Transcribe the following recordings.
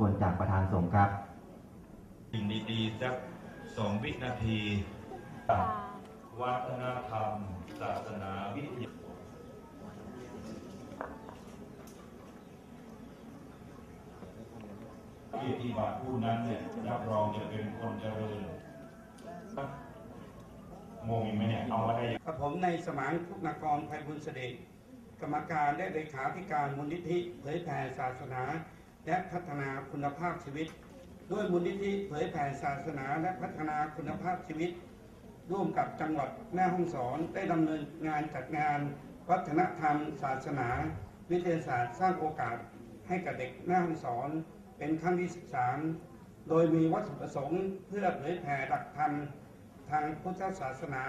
ควรจากประธานสงฆ์ครับสิ่งดีๆสักสองวินาที วัฒนธรรม ศาสนาวิทยาที่ปฏิบัติผู้นั้นเนี่ยรับรองจะเป็นคนเจริญงงไหมเนี่ยเอามาได้ยังกับผมในสมานคุณากรไพบุญเสด็จกรรมการและเลขาธิการมูลนิธิเผยแผ่ศาสนา และพัฒนาคุณภาพชีวิต ด้วยมูลนิธิเผยแผ่ศาสนาและพัฒนาคุณภาพชีวิต ร่วมกับจังหวัดแม่ฮ่องสอนได้ดำเนินงานจัดงาน วัฒนธรรม ศาสนา วิทยาศาสตร์สร้างโอกาสให้กับเด็กแม่ฮ่องสอนเป็นครั้งที่ 13 โดยมีวัตถุประสงค์เพื่อเผยแผ่หลักธรรมทางพุทธศาสนา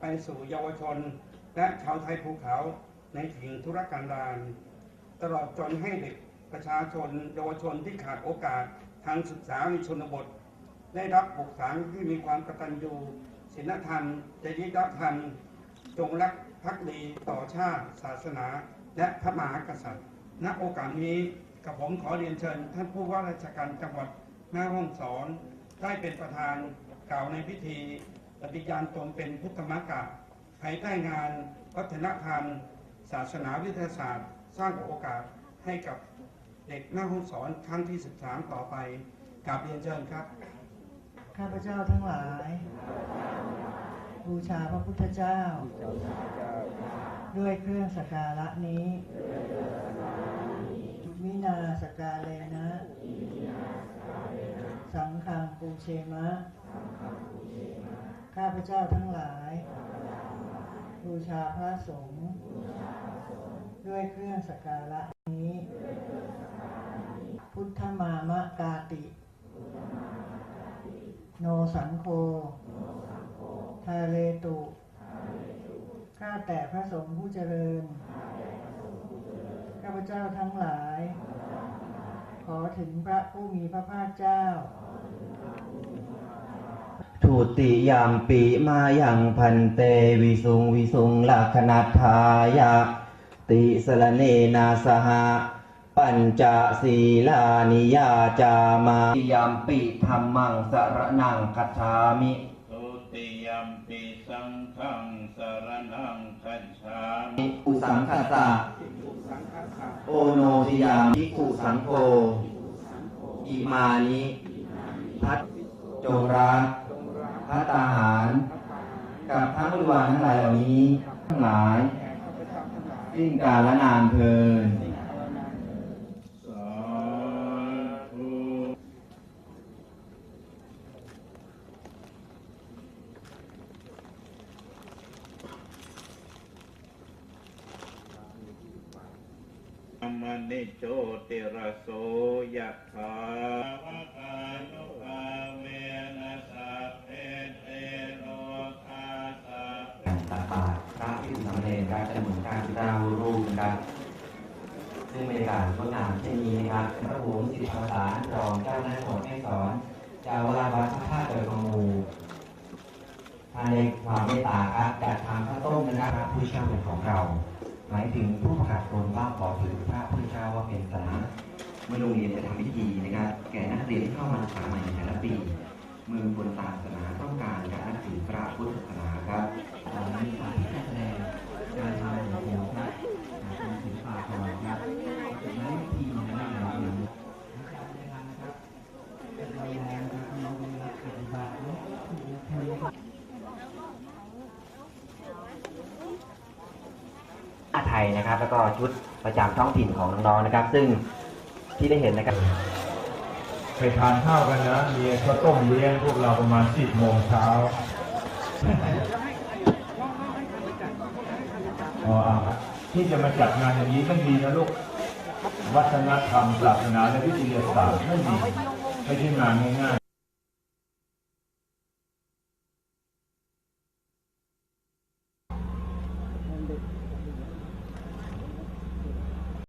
ไปสู่เยาวชน และชาวไทยภูเขาในถิ่นธุรกันดารตลอดจนให้เด็ก ประชาชนเยาวชนที่ขาดโอกาสทางศึกษาในชนบท ได้รับปลูกฝังให้มีความกตัญญูศีลธรรมจริยธรรมจงรักภักดีต่อชาติ ศาสนา และพระมหากษัตริย์ ณโอกาสนี้กับผมขอเรียนเชิญ ท่านผู้ว่าราชการจังหวัดแม่ฮ่องสอนได้เป็นประธานกล่าวในพิธีปฏิญาณตนเป็นพุทธมกะภายใต้งานวัฒนธรรม ศาสนาวิทยาศาสตร์ สร้างโอกาสให้กับ เด็กแม่ฮ่องสอนครั้งที่ 13 ต่อไปกราบเรียนเชิญครับ ข้าพเจ้าทั้งหลาย บูชาพระพุทธเจ้า ด้วยเครื่องสักการะนี้วินาสกกาเลนะ สังฆังปูเชมะ ข้าพเจ้าทั้งหลาย บูชาพระสงฆ์ด้วยเครื่องสักการะนี้ กาติ โนสังโฆทาเลตุ ข้าแต่พระสงฆ์ผู้เจริญ ข้าพเจ้าทั้งหลาย ขอถึงพระผู้มีพระภาคเจ้าทุติยามปีมาอยังพันเตวิสุงวิสุงลักขณทายะติสรเนนาสหะ ปัญจศีลานิยาจามาติยามปีธรรมังสรนังคัจฉามิทุติยมปิสังฆังสรนังคัจฉามิอุสังคสะโอโนทิยามิขุสังโฆอิมานิพัดจงรักพัตตาหาร กับทั้งบริวารทั้งหลายเหล่านี้ ทั้งหลาย สิ้นกาลนานเพลิน มนิโชติระโสยะถาวะกานุภาเวนัสสะเพเทโลคาสัพการตักบาตรพระพิสุสามเณรการจะหมุนการพิจารารูปนะครับซึ่งบรรยากาศงดงามเช่นนี้นะครับพระภูมิสิริภาษานรองเจ้าหน้าที่ของเทศสอนเจ้าอาวาสวัดพระธาตุเกิดของมูภายในความเมตตาครับจัดทำข้าวต้มนะครับผู้เช่าเป็นของเรา หมายถึงผู้ประกาศตนว่าขอถือพระพุทธเจ้าว่าเป็นสาระเมื่อโรงเรียนจะทำพิธีนะครับ แก่นักเรียนที่เข้ามาศึกษาใหม่ในแต่ละปีเมืองบนศาสนาต้องการการนับถือพระพุทธศาสนาครับตอนนี้การที่แสดงการทำหัวโขนครับเป็นศิลปะก่อนครับจากนั้นวิธีนะครับเราเรียนนะครับเป็นแรงครับน้องๆปฏิบัติเนาะอาไท ยนะครับ แล้วก็ชุดประจำท้องถิ่นของน้องๆนะครับ ซึ่งที่ได้เห็นนะครับไปทานข้าวกันนะมีข้าวต้มเลี้ยงพวกเราประมาณสิบโมงเช้าอ๋อที่จะมาจัดงานอย่างนี้ไม่ดีนะลูกวัฒนธรรมศาสนาและวิทยาศาสตร์ไม่ดีไม่ใช่งานง่ายๆ